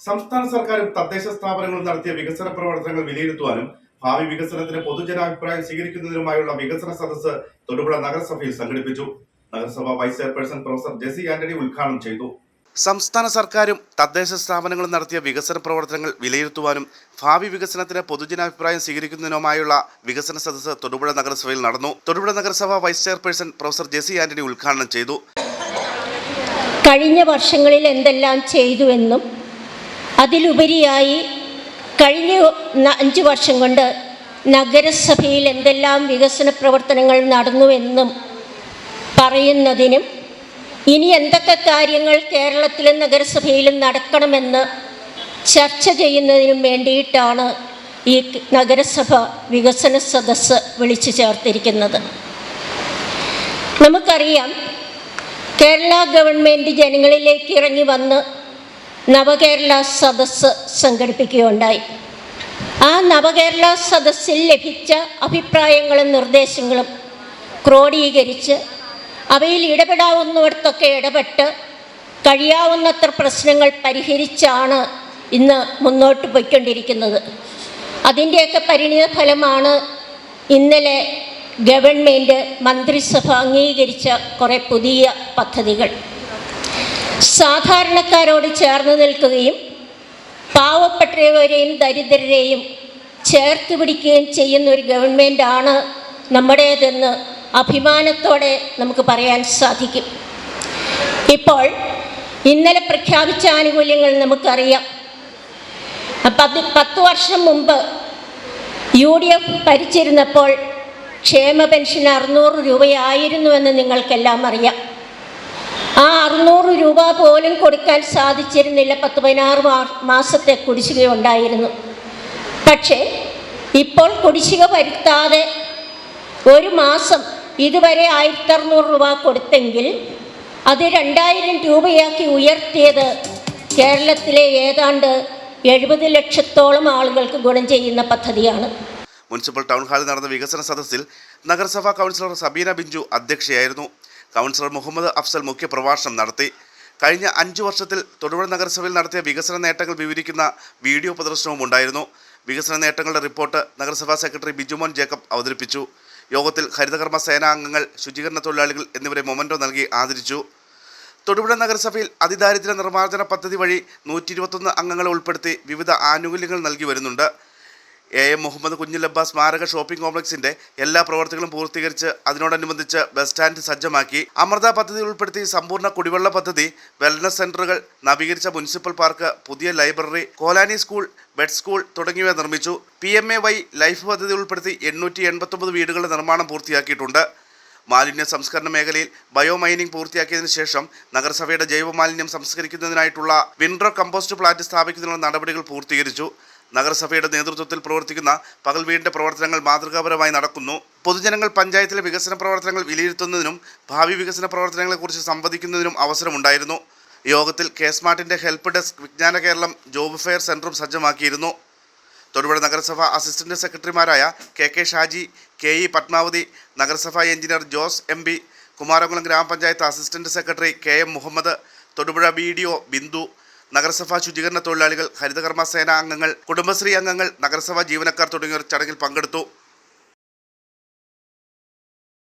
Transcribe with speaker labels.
Speaker 1: സംസ്ഥാന സർക്കാരും തദ്ദേശ സ്ഥാപനങ്ങളും നടത്തിയ വികസന പ്രവർത്തനങ്ങൾ വിലയിരുത്തുവാനും ഭാവി വികസനത്തിന് പൊതുജനാഭിപ്രായം സ്വീകരിക്കുന്നതിനുമായുള്ള വികസന സദസ്സ് തൊടുപുഴ നഗരസഭയിൽ സംഘടിപ്പിച്ചു. നഗരസഭ vice chairperson professor Jessy Antony ഉദ്ഘാടനം ചെയ്തു. സംസ്ഥാന സർക്കാരും തദ്ദേശ സ്ഥാപനങ്ങളും നടത്തിയ വികസന പ്രവർത്തനങ്ങൾ വിലയിരുത്തുവാനും ഭാവി വികസനത്തിന് പൊതുജനാഭിപ്രായം സ്വീകരിക്കുന്നതിനുമായുള്ള വികസന സദസ്സ് തൊടുപുഴ നഗരസഭയിൽ നടന്നു. തൊടുപുഴ നഗരസഭ vice chairperson professor Jessy Antony ഉദ്ഘാടനം ചെയ്തു.
Speaker 2: കഴിഞ്ഞ വർഷങ്ങളിൽ എന്തെല്ലാം ചെയ്തുവെന്നും അതിലുപരിയായി കഴിഞ്ഞ അഞ്ച് വർഷം കൊണ്ട് നഗരസഭയിൽ എന്തെല്ലാം വികസന പ്രവർത്തനങ്ങൾ നടന്നുവെന്നും പറയുന്നതിനും ഇനി എന്തൊക്കെ കാര്യങ്ങൾ കേരളത്തിലും നഗരസഭയിലും നടക്കണമെന്ന് ചർച്ച ചെയ്യുന്നതിനും വേണ്ടിയിട്ടാണ് ഈ നഗരസഭ വികസന സദസ്സ് വിളിച്ചു ചേർത്തിരിക്കുന്നത്. നമുക്കറിയാം കേരള ഗവൺമെന്റ് ജനങ്ങളിലേക്ക് ഇറങ്ങി വന്ന് നവകേരള സദസ്സ് സംഘടിപ്പിക്കുകയുണ്ടായി. ആ നവകേരള സദസ്സിൽ ലഭിച്ച അഭിപ്രായങ്ങളും നിർദ്ദേശങ്ങളും ക്രോഡീകരിച്ച് അവയിൽ ഇടപെടാവുന്നിടത്തൊക്കെ ഇടപെട്ട് കഴിയാവുന്നത്ര പ്രശ്നങ്ങൾ പരിഹരിച്ചാണ് ഇന്ന് മുന്നോട്ട് പോയിക്കൊണ്ടിരിക്കുന്നത്. അതിന്റെയൊക്കെ പരിണിത ഫലമാണ് ഇന്നലെ ഗവൺമെന്റ് മന്ത്രിസഭ അംഗീകരിച്ച കുറേ പുതിയ പദ്ധതികൾ. സാധാരണക്കാരോട് ചേർന്ന് നിൽക്കുകയും പാവപ്പെട്ടവരെയും ദരിദ്രരെയും ചേർത്ത് പിടിക്കുകയും ചെയ്യുന്ന ഒരു ഗവൺമെന്റാണ് നമ്മുടേതെന്ന് അഭിമാനത്തോടെ നമുക്ക് പറയാൻ സാധിക്കും. ഇപ്പോൾ ഇന്നലെ പ്രഖ്യാപിച്ച ആനുകൂല്യങ്ങൾ നമുക്കറിയാം. പത്ത് പത്ത് വർഷം മുമ്പ് യു ഡി എഫ് ഭരിച്ചിരുന്നപ്പോൾ ക്ഷേമ പെൻഷൻ അറുന്നൂറ് രൂപയായിരുന്നുവെന്ന് നിങ്ങൾക്കെല്ലാം അറിയാം. ആ അറുന്നൂറ് രൂപ പോലും കൊടുക്കാൻ സാധിച്ചിരുന്നില്ല. പത്ത് പതിനാറ് മാസത്തെ കുടിശ്ശിക ഉണ്ടായിരുന്നു. പക്ഷേ ഇപ്പോൾ കുടിശ്ശിക വരുത്താതെ ഒരു മാസം ഇതുവരെ ആയിരത്തി അറുന്നൂറ് രൂപ കൊടുത്തെങ്കിൽ അത് രണ്ടായിരം രൂപയാക്കി ഉയർത്തിയത് കേരളത്തിലെ ഏതാണ്ട് എഴുപത് ലക്ഷത്തോളം ആളുകൾക്ക് ഗുണം ചെയ്യുന്ന പദ്ധതിയാണ്.
Speaker 1: മുനിസിപ്പൽ ടൗൺ ഹാളിൽ നടന്ന വികസന സദസ്സിൽ നഗരസഭാ കൗൺസിലർ സബീന ബിഞ്ചു അധ്യക്ഷയായിരുന്നു. കൗൺസിലർ മുഹമ്മദ് അഫ്സൽ മുഖ്യപ്രഭാഷണം നടത്തി. കഴിഞ്ഞ അഞ്ചു വർഷത്തിൽ തൊടുപുഴ നഗരസഭയിൽ നടത്തിയ വികസന നേട്ടങ്ങൾ വിവരിക്കുന്ന വീഡിയോ പ്രദർശനവും ഉണ്ടായിരുന്നു. വികസന നേട്ടങ്ങളുടെ റിപ്പോർട്ട് നഗരസഭാ സെക്രട്ടറി ബിജുമോൻ ജേക്കബ് അവതരിപ്പിച്ചു. യോഗത്തിൽ ഹരിതകർമ്മ സേനാ അംഗങ്ങൾ ശുചീകരണ തൊഴിലാളികൾ എന്നിവരെ മൊമന്റോ നൽകി ആദരിച്ചു. തൊടുപുഴ നഗരസഭയിൽ അതിദാരിദ്ര്യ നിർമ്മാർജന പദ്ധതി വഴി നൂറ്റി ഇരുപത്തൊന്ന് അംഗങ്ങളെ ഉൾപ്പെടുത്തി വിവിധ ആനുകൂല്യങ്ങൾ നൽകി വരുന്നുണ്ട്. എ എം മുഹമ്മദ് കുഞ്ഞിലബ്ബ സ്മാരക ഷോപ്പിംഗ് കോംപ്ലക്സിന്റെ എല്ലാ പ്രവർത്തികളും പൂർത്തീകരിച്ച് അതിനോടനുബന്ധിച്ച് ബസ് സ്റ്റാൻഡ് സജ്ജമാക്കി. അമൃത പദ്ധതി ഉൾപ്പെടുത്തി സമ്പൂർണ കുടിവെള്ള പദ്ധതി വെൽനസ് സെന്ററുകൾ നവീകരിച്ച മുനിസിപ്പൽ പാർക്ക് പുതിയ library Kolani school bed school തുടങ്ങിയവ നിർമ്മിച്ചു. P M A Y life പദ്ധതി ഉൾപ്പെടുത്തി എണ്ണൂറ്റി എൺപത്തൊമ്പത് വീടുകളുടെ നിർമ്മാണം പൂർത്തിയാക്കിയിട്ടുണ്ട്. മാലിന്യ സംസ്കരണ മേഖലയിൽ ബയോ മൈനിംഗ് പൂർത്തിയാക്കിയതിനു ശേഷം നഗരസഭയുടെ ജൈവ മാലിന്യം സംസ്കരിക്കുന്നതിനായിട്ടുള്ള വിൻഡ്രോ കമ്പോസ്റ്റ് പ്ലാന്റ് സ്ഥാപിക്കുന്നതിനുള്ള നടപടികൾ പൂർത്തീകരിച്ചു. നഗരസഭയുടെ നേതൃത്വത്തിൽ പ്രവർത്തിക്കുന്ന പകൽ വീടിന്റെ പ്രവർത്തനങ്ങൾ മാതൃകാപരമായി നടക്കുന്നു. പൊതുജനങ്ങൾ പഞ്ചായത്തിലെ വികസന പ്രവർത്തനങ്ങൾ വിലയിരുത്തുന്നതിനും ഭാവി വികസന പ്രവർത്തനങ്ങളെക്കുറിച്ച് സംവദിക്കുന്നതിനും അവസരമുണ്ടായിരുന്നു. യോഗത്തിൽ K സ്മാർട്ടിന്റെ help desk Vijnana Keralam job fair സെന്ററും സജ്ജമാക്കിയിരുന്നു. തൊടുപുഴ നഗരസഭ അസിസ്റ്റന്റ് സെക്രട്ടറിമാരായ K K Shaji K E Padmavathi നഗരസഭാ engineer Jose M P Kumarakulam ഗ്രാമപഞ്ചായത്ത് assistant secretary K M Muhammad Thodupuzha B D O Bindu നഗരസഭാ ശുചീകരണ തൊഴിലാളികൾ ഹരിതകർമ്മ സേനാ അംഗങ്ങൾ കുടുംബശ്രീ അംഗങ്ങൾ നഗരസഭാ ജീവനക്കാർ തുടങ്ങിയവർ ചടങ്ങിൽ പങ്കെടുത്തു.